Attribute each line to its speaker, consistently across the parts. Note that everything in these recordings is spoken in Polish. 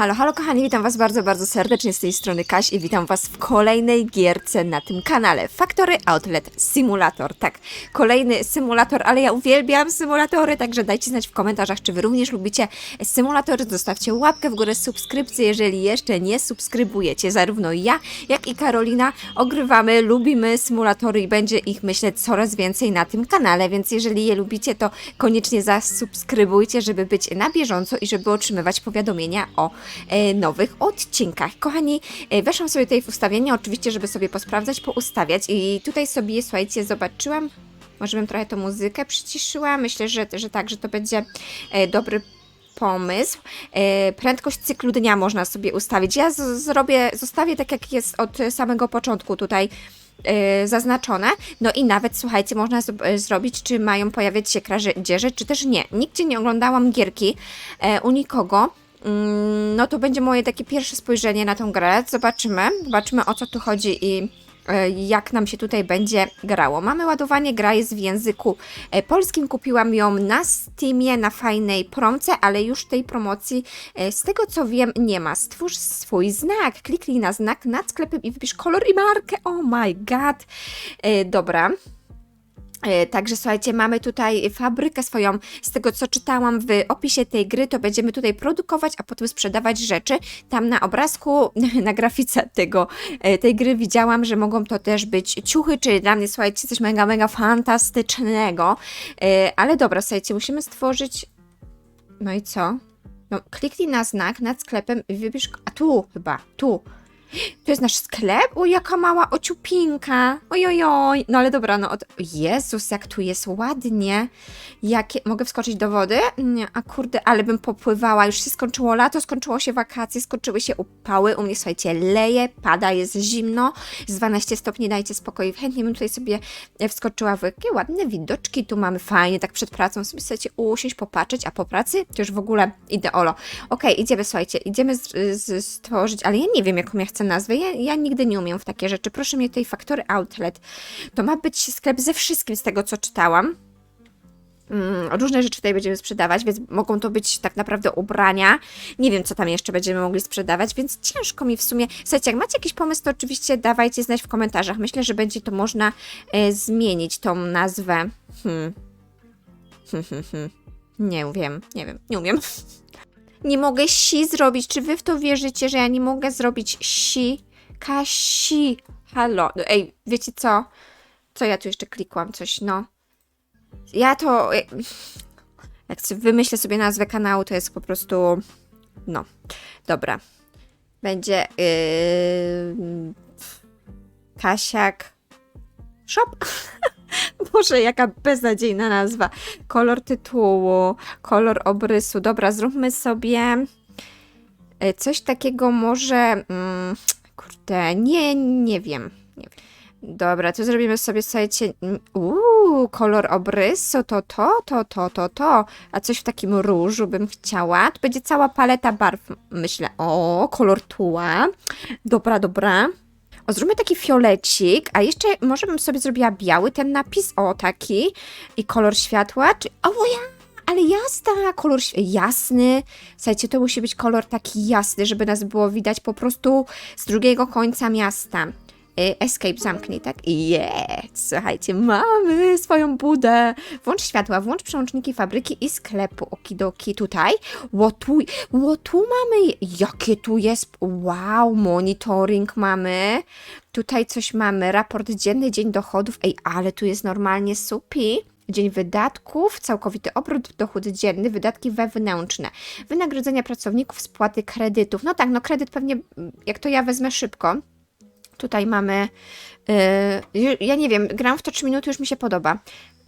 Speaker 1: Halo, halo kochani, witam was bardzo, bardzo serdecznie z tej strony Kaś i witam was w kolejnej gierce na tym kanale. Factory Outlet Simulator, tak, kolejny symulator, ale ja uwielbiam symulatory, także dajcie znać w komentarzach, czy wy również lubicie symulatory, zostawcie łapkę w górę, subskrypcję, jeżeli jeszcze nie subskrybujecie. Zarówno ja, jak i Karolina ogrywamy, lubimy symulatory i będzie ich, myślę, coraz więcej na tym kanale, więc jeżeli je lubicie, to koniecznie zasubskrybujcie, żeby być na bieżąco i żeby otrzymywać powiadomienia o nowych odcinkach. Kochani, e, weszłam sobie tutaj w ustawienia, oczywiście, żeby sobie posprawdzać, poustawiać i tutaj sobie, słuchajcie, zobaczyłam, może bym trochę tą muzykę przyciszyła, myślę, że, że tak, że to będzie e, dobry pomysł. E, prędkość cyklu dnia można sobie ustawić. Ja zrobię, zostawię tak, jak jest od samego początku tutaj e, zaznaczone. No i nawet, słuchajcie, można e, zrobić, czy mają pojawiać się kradzieże, czy też nie. Nigdzie nie oglądałam gierki e, u nikogo. Mm, No to będzie moje takie pierwsze spojrzenie na tą grę. Zobaczymy, zobaczymy o co tu chodzi i e, jak nam się tutaj będzie grało. Mamy ładowanie, gra jest w języku e, polskim. Kupiłam ją na Steamie, na fajnej promce, ale już tej promocji e, z tego co wiem nie ma. Stwórz swój znak, kliknij na znak nad sklepem i wybierz kolor i markę. Oh my god. Dobra. E, Także słuchajcie, mamy tutaj fabrykę swoją. Z tego co czytałam w opisie tej gry, to będziemy tutaj produkować, a potem sprzedawać rzeczy. Tam na obrazku, na grafice tego, e, tej gry widziałam, że mogą to też być ciuchy, czyli dla mnie, słuchajcie, coś mega, mega fantastycznego. E, Ale dobra, słuchajcie, musimy stworzyć. No i co? No, kliknij na znak nad sklepem i wybierz. A tu chyba, tu. To jest nasz sklep? O, jaka mała ociupinka. Ojojoj. No ale dobra, no od... Jezus, jak tu jest ładnie. Jakie... Mogę wskoczyć do wody? Nie, a kurde, ale bym popływała. Już się skończyło lato, skończyło się wakacje, skończyły się upały. U mnie, słuchajcie, leje, pada, jest zimno. Z 12 stopni, dajcie spokój. Chętnie bym tutaj sobie wskoczyła w jakie ładne widoczki. Tu mamy fajnie, tak przed pracą sobie chcecie usiąść, popatrzeć, a po pracy to już w ogóle ideolo. Okej, idziemy, słuchajcie, idziemy z, z, stworzyć, ale ja nie wiem, jaką ja chcę nazwę. Ja, ja nigdy nie umiem w takie rzeczy. Proszę mnie tutaj Factory Outlet. To ma być sklep ze wszystkim, z tego co czytałam. Mm, różne rzeczy tutaj będziemy sprzedawać, więc mogą to być tak naprawdę ubrania. Nie wiem, co tam jeszcze będziemy mogli sprzedawać, więc ciężko mi w sumie. Słuchajcie, jak macie jakiś pomysł, to oczywiście dawajcie znać w komentarzach. Myślę, że będzie to można e, zmienić tą nazwę. Hmm. Hmm, hmm, hmm. Nie wiem, nie wiem, nie umiem. Nie mogę si zrobić. Czy wy w to wierzycie, że ja nie mogę zrobić si? Kasi. Halo. No, Ej, wiecie co? Co ja tu jeszcze klikłam? Coś, no. Ja to. Jak sobie wymyślę sobie nazwę kanału, to jest po prostu. No. Dobra. Będzie. Yy, Kasiak. Shop. Boże, jaka beznadziejna nazwa. Kolor tytułu, kolor obrysu. Dobra, zróbmy sobie e, coś takiego może... Mm, kurde, nie, nie wiem. Nie wiem. Dobra, to zrobimy sobie, słuchajcie, uuu, kolor obrysu, to to, to, to, to, to, a coś w takim różu bym chciała. To będzie cała paleta barw, myślę. O, kolor tuła. Dobra, dobra. O, zróbmy taki fiolecik, a jeszcze może bym sobie zrobiła biały ten napis, o taki, i kolor światła, czy, o ja, ale jasna, kolor jasny, słuchajcie, to musi być kolor taki jasny, żeby nas było widać po prostu z drugiego końca miasta. Y, Escape zamknij, tak? Jest! Słuchajcie, mamy swoją budę. Włącz światła, włącz przełączniki fabryki i sklepu. Okidoki tutaj. Ło tu, ło tu mamy, jakie tu jest, wow, monitoring mamy. Tutaj coś mamy, raport dzienny, dzień dochodów. Ej, ale tu jest normalnie supi. Dzień wydatków, całkowity obrót, dochód dzienny, wydatki wewnętrzne, wynagrodzenia pracowników, spłaty kredytów. No tak, no kredyt pewnie, jak to ja wezmę szybko. Tutaj mamy, yy, ja nie wiem, gram w to 3 minuty, już mi się podoba.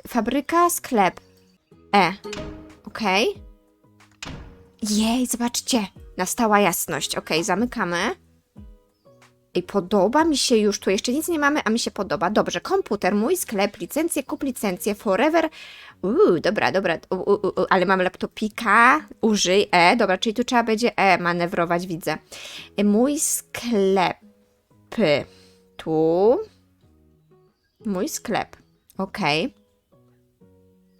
Speaker 1: Fabryka, sklep. E, okej. Jej, zobaczcie, nastała jasność. Okej, zamykamy. I podoba mi się już, tu jeszcze nic nie mamy, a mi się podoba. Dobrze, komputer, mój sklep, licencje, kup licencję, forever. Uuu, dobra, dobra, u, u, u, ale mam laptopika, użyj, e, dobra, czyli tu trzeba będzie e manewrować, widzę. E, mój sklep, tu, mój sklep, okej.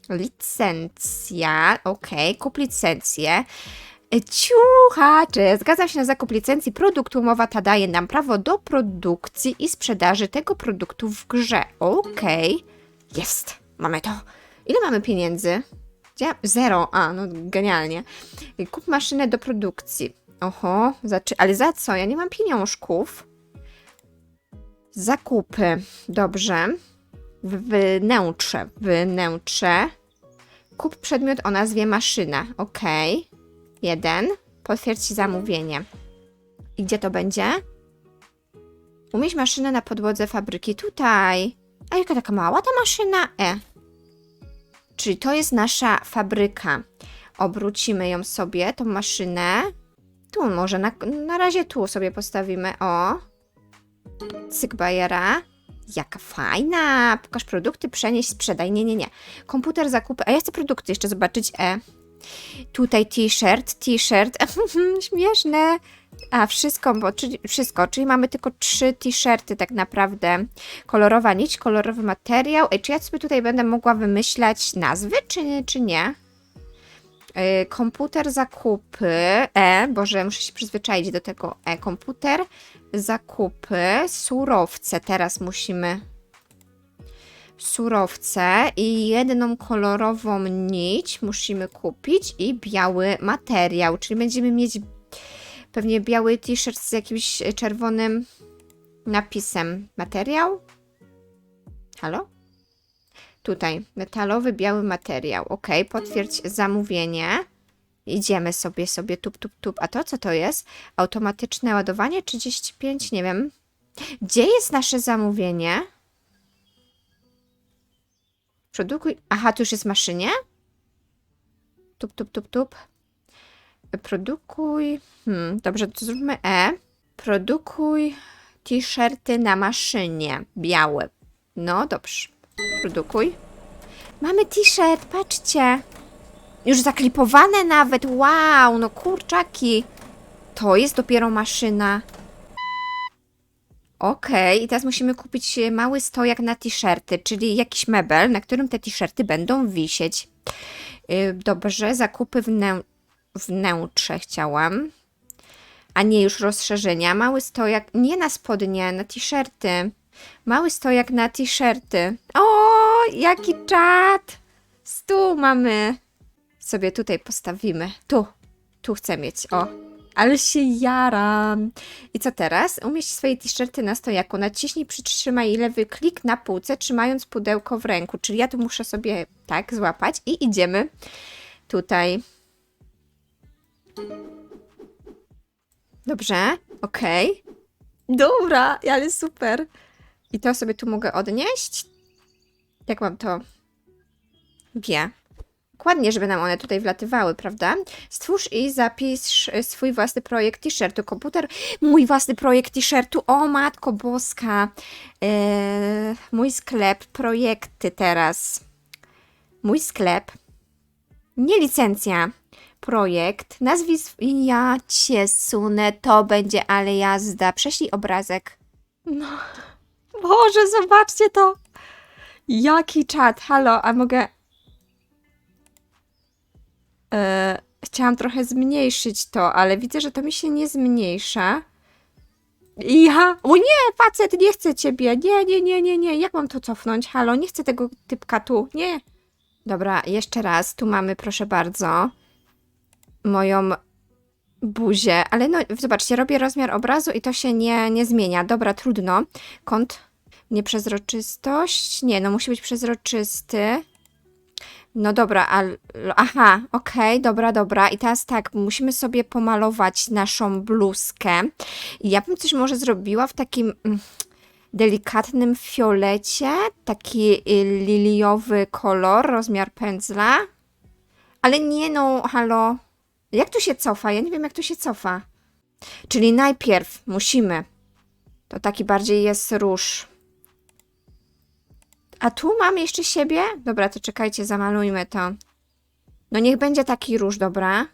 Speaker 1: Licencja, okej, kup licencję. Ciuchacze! Zgadzam się na zakup licencji produktu. Umowa ta daje nam prawo do produkcji i sprzedaży tego produktu w grze. Okej. Jest. Mamy to. Ile mamy pieniędzy? Zero. A, no genialnie. Kup maszynę do produkcji. Oho, zaczy... ale za co? Ja nie mam pieniążków. Zakupy. Dobrze. Wnętrze. Wnętrze. Kup przedmiot o nazwie maszyna. Ok. Jeden. Potwierdź zamówienie. I gdzie to będzie? Umieść maszynę na podłodze fabryki. Tutaj. A jaka taka mała ta maszyna? E. Czyli to jest nasza fabryka. Obrócimy ją sobie, tą maszynę. Tu może, na, na razie tu sobie postawimy. O. Cyk bajera. Jaka fajna! Pokaż produkty, przenieść, sprzedaj. Nie, nie, nie. Komputer, zakupy. A ja chcę produkty jeszcze zobaczyć. E. Tutaj t-shirt, t-shirt. Śmieszne. A, wszystko, bo, czyli, wszystko, czyli mamy tylko trzy t-shirty tak naprawdę. Kolorowa nić, kolorowy materiał. Ej, czy ja sobie tutaj będę mogła wymyślać nazwy, czy, czy nie? Yy, komputer, zakupy. E, Boże, muszę się przyzwyczaić do tego. E, komputer, zakupy, surowce. Teraz musimy. Surowce i jedną kolorową nić musimy kupić i biały materiał, czyli będziemy mieć pewnie biały t-shirt z jakimś e, czerwonym napisem. Materiał? Halo? Tutaj, metalowy, biały materiał. Ok, potwierdź zamówienie. Idziemy sobie, sobie, tup, tup, tup. A to co to jest? Automatyczne ładowanie 35, nie wiem. Gdzie jest nasze zamówienie? Produkuj. Aha, tu już jest w maszynie? Tup, tup, tup, tup. Produkuj. Hmm, dobrze, to zróbmy E. Produkuj t-shirty na maszynie. Białe. No dobrze. Produkuj. Mamy t-shirt, patrzcie. Już zaklipowane nawet. Wow, no kurczaki. To jest dopiero maszyna. Okej, i teraz musimy kupić mały stojak na t-shirty, czyli jakiś mebel, na którym te t-shirty będą wisieć. Yy, Dobrze, zakupy wnę wnętrze chciałam. A nie już rozszerzenia. Mały stojak, nie na spodnie, na t-shirty. Mały stojak na t-shirty. O, jaki czad! Stół mamy. Sobie tutaj postawimy. Tu, tu chcę mieć. O, ale się jaram. I co teraz? Umieść swoje t-shirty na stojaku. Naciśnij, przytrzymaj lewy klik na półce, trzymając pudełko w ręku. Czyli ja tu muszę sobie tak złapać i idziemy tutaj. Dobrze, okej. Dobra, ale super. I to sobie tu mogę odnieść. Jak mam to? G. Dokładnie, żeby nam one tutaj wlatywały, prawda? Stwórz i zapisz swój własny projekt t-shirtu. Komputer, mój własny projekt t-shirtu. O, matko boska. Eee, mój sklep, projekty teraz. Mój sklep. Nie licencja. Projekt. Nazwisk. Ja cię sunę. To będzie ale jazda. Prześlij obrazek. No. Boże, zobaczcie to. Jaki czat. Halo, a mogę. E, chciałam trochę zmniejszyć to, ale widzę, że to mi się nie zmniejsza. Ja. O nie, facet, nie chcę ciebie. Nie, nie, nie, nie, nie. Jak mam to cofnąć? Halo, nie chcę tego typka tu. Nie. Dobra, jeszcze raz. Tu mamy, proszę bardzo, moją buzię. Ale no, zobaczcie, robię rozmiar obrazu i to się nie, nie zmienia. Dobra, trudno. Kąt, nieprzezroczystość. Nie, no musi być przezroczysty. No dobra. Aha, okej, dobra, dobra. I teraz tak, musimy sobie pomalować naszą bluzkę. I ja bym coś może zrobiła w takim mm, delikatnym fiolecie. Taki y, liliowy kolor, rozmiar pędzla. Ale nie no, halo. Jak tu się cofa? Ja nie wiem, jak tu się cofa. Czyli najpierw musimy. To taki bardziej jest róż. A tu mamy jeszcze siebie? Dobra, to czekajcie, zamalujmy to. No niech będzie taki róż, dobra.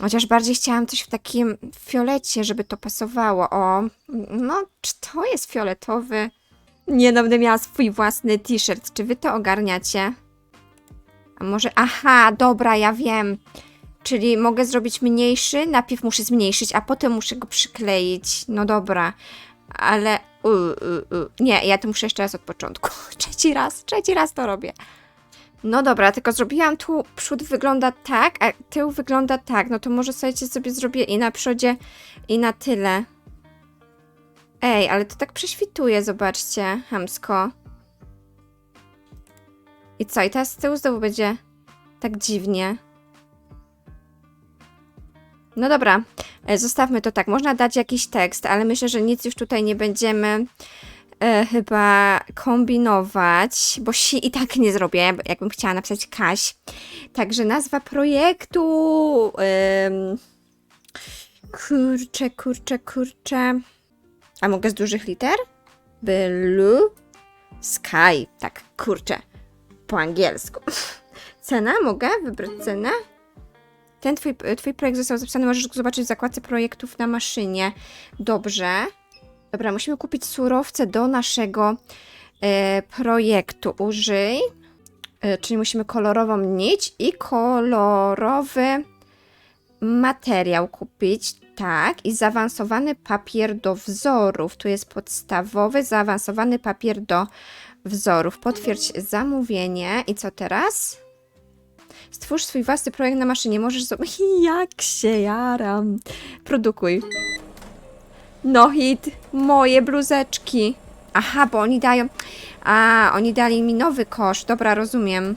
Speaker 1: Chociaż bardziej chciałam coś w takim fiolecie, żeby to pasowało. O, no, czy to jest fioletowy? Nie, no będę miała swój własny t-shirt. Czy wy to ogarniacie? A może, aha, dobra, ja wiem. Czyli mogę zrobić mniejszy, najpierw muszę zmniejszyć, a potem muszę go przykleić. No dobra, ale. U, u, u. Nie, ja to muszę jeszcze raz od początku. Trzeci raz, trzeci raz to robię. No dobra, tylko zrobiłam tu, przód wygląda tak, a tył wygląda tak. No to może słuchajcie, sobie zrobię i na przodzie, i na tyle. Ej, ale to tak prześwituje, zobaczcie, hamsko. I co, i teraz z tyłu znowu będzie tak dziwnie. No dobra, zostawmy to tak. Można dać jakiś tekst, ale myślę, że nic już tutaj nie będziemy e, chyba kombinować, bo si i tak nie zrobię, jakbym chciała napisać Kaś. Także nazwa projektu. Kurczę, kurczę, kurczę. A mogę z dużych liter? Blue Sky. Tak, kurczę. Po angielsku. Cena? Mogę wybrać cenę? Ten twój, twój projekt został zapisany, możesz go zobaczyć w zakładce projektów na maszynie. Dobrze. Dobra, musimy kupić surowce do naszego e, projektu. Użyj. E, czyli musimy kolorową nić i kolorowy materiał kupić. Tak, i zaawansowany papier do wzorów. Tu jest podstawowy, zaawansowany papier do wzorów. Potwierdź zamówienie. I co teraz? Stwórz swój własny projekt na maszynie. Możesz. Jak się jaram. Produkuj. No hit, moje bluzeczki. Aha, bo oni dają. A, oni dali mi nowy kosz. Dobra, rozumiem.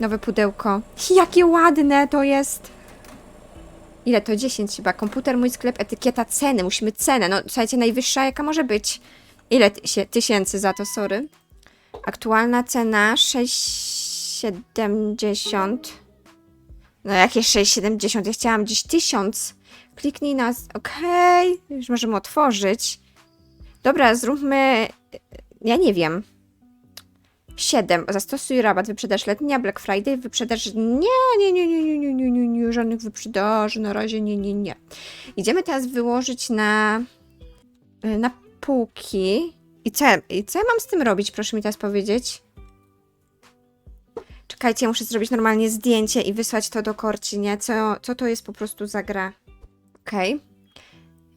Speaker 1: Nowe pudełko. Jakie ładne to jest. Ile to? 10 chyba. Komputer, mój sklep, etykieta, ceny. Musimy cenę. No, słuchajcie, najwyższa jaka może być. Ile tysięcy za to, sorry? Aktualna cena 6,70. No jakie 6,70? Ja chciałam gdzieś 1000. Kliknij na... Okej, już możemy otworzyć. Dobra, zróbmy... Ja nie wiem. 7. Zastosuj rabat, wyprzedaż letnia, Black Friday, wyprzedaż... Nie, nie, nie, nie, nie, nie, nie, nie, nie, żadnych wyprzedaży, na razie nie, nie, nie. Idziemy teraz wyłożyć na... na półki. I co, I co ja mam z tym robić, proszę mi teraz powiedzieć? Czekajcie, muszę zrobić normalnie zdjęcie i wysłać to do korci, nie? Co, co to jest po prostu za gra? Okej.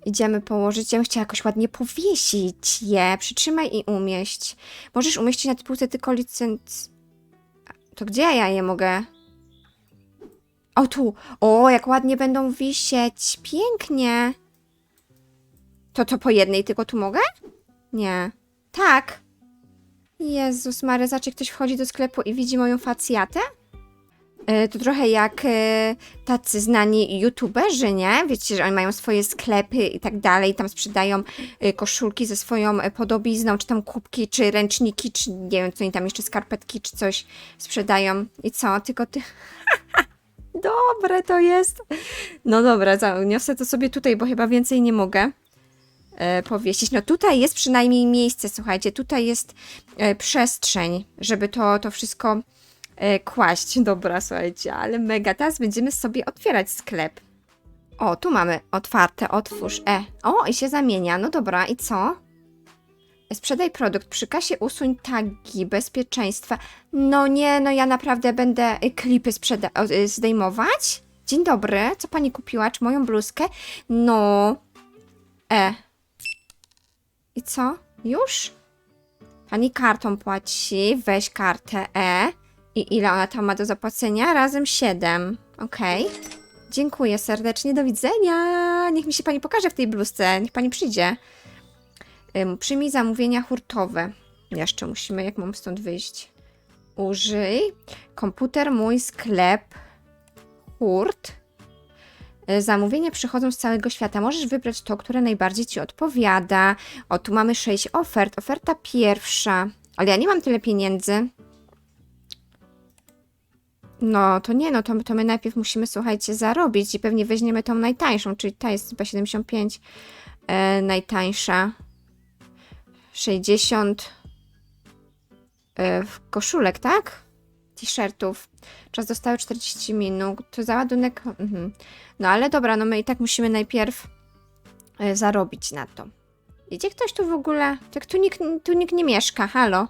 Speaker 1: Idziemy położyć. Ja bym chciała jakoś ładnie powiesić je. Przytrzymaj i umieść. Możesz umieścić na półce tylko licenc... To gdzie ja je mogę? O, tu. O, jak ładnie będą wisieć. Pięknie. To to po jednej tylko tu mogę? Nie. Tak. Jezus Maria, zobacz, jak ktoś wchodzi do sklepu i widzi moją facjatę? E, To trochę jak e, tacy znani youtuberzy, nie? Wiecie, że oni mają swoje sklepy i tak dalej, tam sprzedają e, koszulki ze swoją podobizną, czy tam kubki, czy ręczniki, czy nie wiem, co oni tam jeszcze, skarpetki, czy coś sprzedają. I co? Tylko ty... Dobre to jest. No dobra, zaniosę to sobie tutaj, bo chyba więcej nie mogę powiesić. No tutaj jest przynajmniej miejsce, słuchajcie, tutaj jest e, przestrzeń, żeby to, to wszystko e, kłaść. Dobra, słuchajcie, ale mega. Teraz będziemy sobie otwierać sklep. O, tu mamy otwarte, otwórz, e. O, i się zamienia. No dobra, i co? Sprzedaj produkt. Przy kasie usuń tagi bezpieczeństwa. No nie, no ja naprawdę będę klipy zdejmować? Dzień dobry, co pani kupiła? Czy moją bluzkę? No. E. I co? Już? Pani kartą płaci, weź kartę E. I ile ona tam ma do zapłacenia? Razem 7. Okej. Dziękuję serdecznie, do widzenia. Niech mi się pani pokaże w tej bluzce, niech pani przyjdzie. Ym, przyjmij zamówienia hurtowe. Jeszcze musimy, jak mam stąd wyjść? Użyj. Komputer, mój sklep. Hurt. Y, Zamówienia przychodzą z całego świata. Możesz wybrać to, które najbardziej ci odpowiada. O, tu mamy sześć ofert. Oferta pierwsza. Ale ja nie mam tyle pieniędzy. No, to nie, no to, to my najpierw musimy, słuchajcie, zarobić i pewnie weźmiemy tą najtańszą, czyli ta jest chyba 75 e, najtańsza. 60 e, koszulek, tak? T-shirtów. Czas dostały 40 minut. To załadunek. Mhm. No ale dobra, no my i tak musimy najpierw e, zarobić na to. Idzie ktoś tu w ogóle? Tak tu nikt, tu nikt nie mieszka, halo.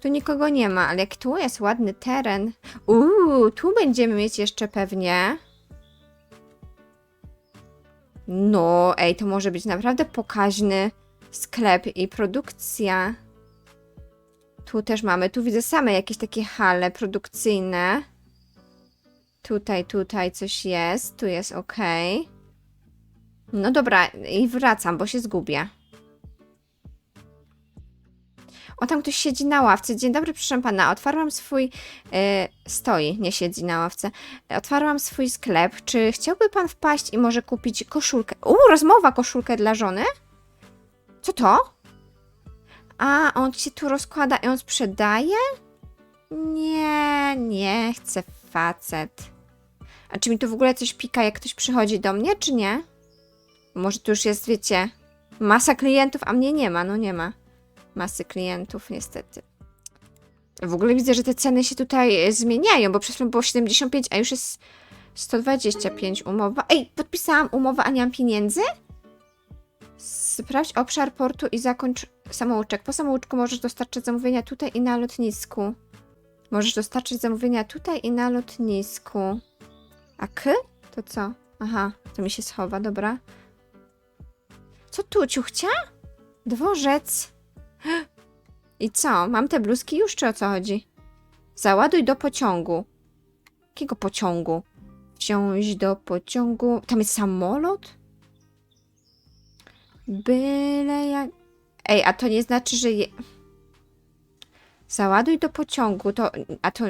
Speaker 1: Tu nikogo nie ma, ale jak tu jest ładny teren. Uuu, tu będziemy mieć jeszcze pewnie. No, ej, to może być naprawdę pokaźny sklep i produkcja. Tu też mamy, tu widzę same jakieś takie hale produkcyjne. Tutaj, tutaj coś jest, tu jest ok. No dobra, i wracam, bo się zgubię. O, tam ktoś siedzi na ławce. Dzień dobry, proszę pana. Otwarłam swój. E, stoi, nie siedzi na ławce. Otwarłam swój sklep. Czy chciałby pan wpaść i może kupić koszulkę? U, rozmowa koszulkę dla żony? Co to? A, on się tu rozkłada i on sprzedaje? Nie, nie chcę facet. A czy mi tu w ogóle coś pika, jak ktoś przychodzi do mnie, czy nie? Może tu już jest, wiecie, masa klientów, a mnie nie ma, no nie ma masy klientów, niestety. W ogóle widzę, że te ceny się tutaj e, zmieniają, bo przed chwilą było 75, a już jest 125 umowa. Ej, podpisałam umowę, a nie mam pieniędzy? Sprawdź obszar portu i zakończ samouczek. Po samouczku możesz dostarczyć zamówienia tutaj i na lotnisku. Możesz dostarczyć zamówienia tutaj i na lotnisku. A k? To co? Aha, to mi się schowa, dobra. Co tu, ciuchcia? Dworzec. I co? Mam te bluzki już, czy o co chodzi? Załaduj do pociągu. Jakiego pociągu? Wsiąść do pociągu. Tam jest samolot? Byle jak. Ej, a to nie znaczy, że. Je... Załaduj do pociągu. To. A to.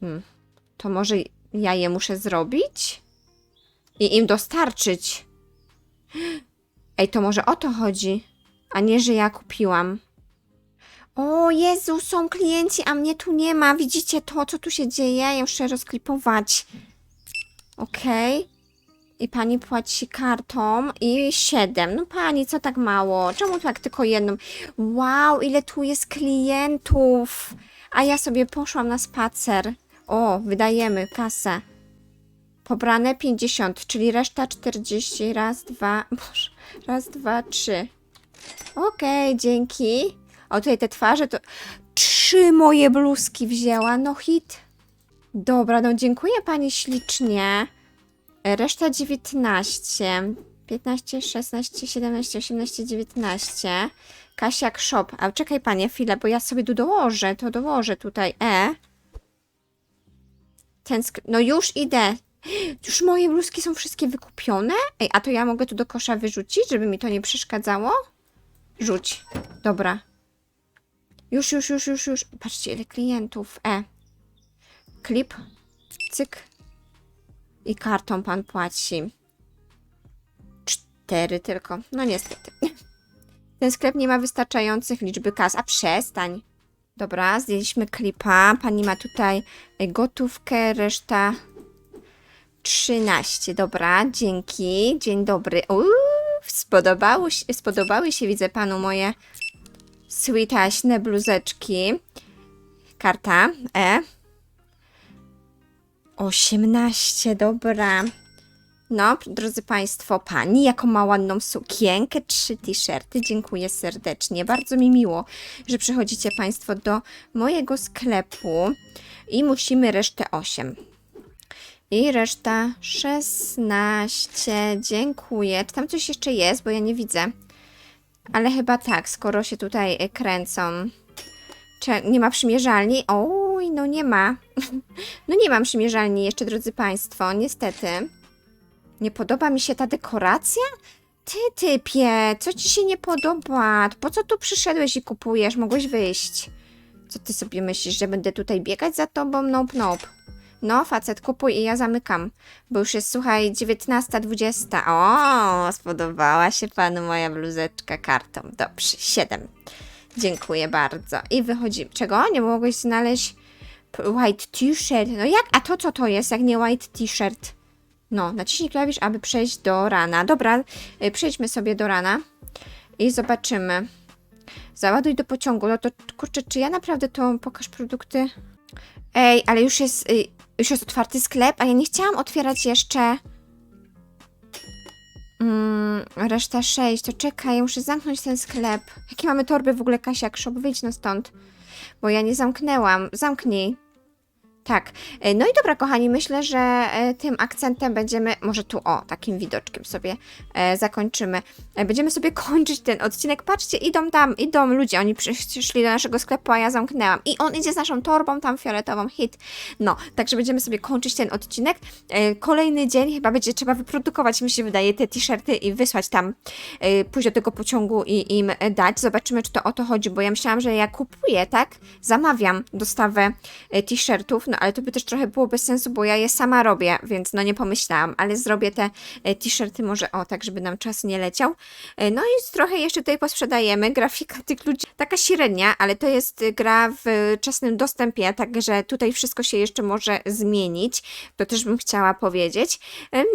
Speaker 1: Hmm. To może ja je muszę zrobić? I im dostarczyć. Ej, to może o to chodzi, a nie, że ja kupiłam. O Jezu, są klienci, a mnie tu nie ma. Widzicie to, co tu się dzieje? Ja muszę rozklipować. Okej. I pani płaci kartą i 7. No pani, co tak mało? Czemu tak tylko jedną? Wow, ile tu jest klientów. A ja sobie poszłam na spacer. O, wydajemy kasę. Pobrane 50, czyli reszta 40. Raz, dwa, boże, raz, dwa, trzy. Okej, dzięki. O, tutaj te twarze to... Trzy moje bluzki wzięła, no hit. Dobra, no dziękuję pani ślicznie. Reszta 19. 15, 16, 17, 18, 19. Kasiak Shop. A czekaj panie chwilę, bo ja sobie tu dołożę, to dołożę tutaj E. Ten sk- No już idę. Już moje bluzki są wszystkie wykupione? Ej, a to ja mogę tu do kosza wyrzucić, żeby mi to nie przeszkadzało? Rzuć. Dobra. Już, już, już, już, już. Patrzcie, ile klientów. E. Klip. Cyk. I kartą pan płaci. Cztery tylko. No niestety. Ten sklep nie ma wystarczających liczby kas. A przestań. Dobra, zdjęliśmy klipa. Pani ma tutaj gotówkę, reszta 13. Dobra, dzięki. Dzień dobry. Uuu, spodobało się, spodobały się, widzę panu moje sweetaśne bluzeczki. Karta E. 18, dobra. No, drodzy Państwo, pani, jaką ma ładną sukienkę, trzy t-shirty. Dziękuję serdecznie. Bardzo mi miło, że przychodzicie Państwo do mojego sklepu i musimy resztę 8. I reszta 16. Dziękuję. Czy tam coś jeszcze jest, bo ja nie widzę. Ale chyba tak, skoro się tutaj kręcą. Czy nie ma przymierzalni? Oj, no nie ma. No nie mam przymierzalni jeszcze, drodzy Państwo, niestety. Nie podoba mi się ta dekoracja? Ty, typie, co ci się nie podoba? Po co tu przyszedłeś i kupujesz? Mogłeś wyjść. Co ty sobie myślisz, że będę tutaj biegać za tobą? Nope, nope. No, facet, kupuj i ja zamykam. Bo już jest, słuchaj, 19.20. O, spodobała się panu moja bluzeczka kartą. Dobrze, 7. Dziękuję bardzo. I wychodzimy. Czego? Nie mogłeś znaleźć white t-shirt. No jak? A to co to jest, jak nie white t-shirt? No, naciśnij klawisz, aby przejść do rana. Dobra, y, przejdźmy sobie do rana i zobaczymy. Załaduj do pociągu. No to kurczę, czy ja naprawdę to pokaż produkty? Ej, ale już jest, y, już jest otwarty sklep, a ja nie chciałam otwierać jeszcze. Mm, reszta 6, to czekaj, muszę zamknąć ten sklep. Jakie mamy torby w ogóle, Kasia? Krzob, wyjdź no stąd. Bo ja nie zamknęłam. Zamknij. Tak. E, No i dobra, kochani, myślę, że e, tym akcentem będziemy, może tu o, takim widoczkiem sobie e, zakończymy. Będziemy sobie kończyć ten odcinek. Patrzcie, idą tam, idą ludzie, oni przyszli do naszego sklepu, a ja zamknęłam. I on idzie z naszą torbą tam fioletową, hit. No, także będziemy sobie kończyć ten odcinek. Kolejny dzień chyba będzie trzeba wyprodukować, mi się wydaje, te t-shirty i wysłać tam, pójść do tego pociągu i im dać. Zobaczymy, czy to o to chodzi, bo ja myślałam, że ja kupuję, tak? Zamawiam dostawę t-shirtów, ale to by też trochę było bez sensu, bo ja je sama robię, więc no nie pomyślałam, ale zrobię te e, t-shirty może o, tak żeby nam czas nie leciał. E, No i trochę jeszcze tutaj posprzedajemy. Grafika tych ludzi taka średnia, ale to jest e, gra w czesnym dostępie, także tutaj wszystko się jeszcze może zmienić. To też bym chciała powiedzieć.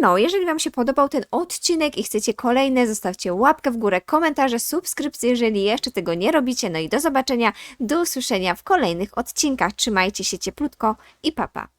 Speaker 1: No, jeżeli Wam się podobał ten odcinek i chcecie kolejne, zostawcie łapkę w górę, komentarze, subskrypcje, jeżeli jeszcze tego nie robicie. No i do zobaczenia, do usłyszenia w kolejnych odcinkach. Trzymajcie się cieplutko i papa.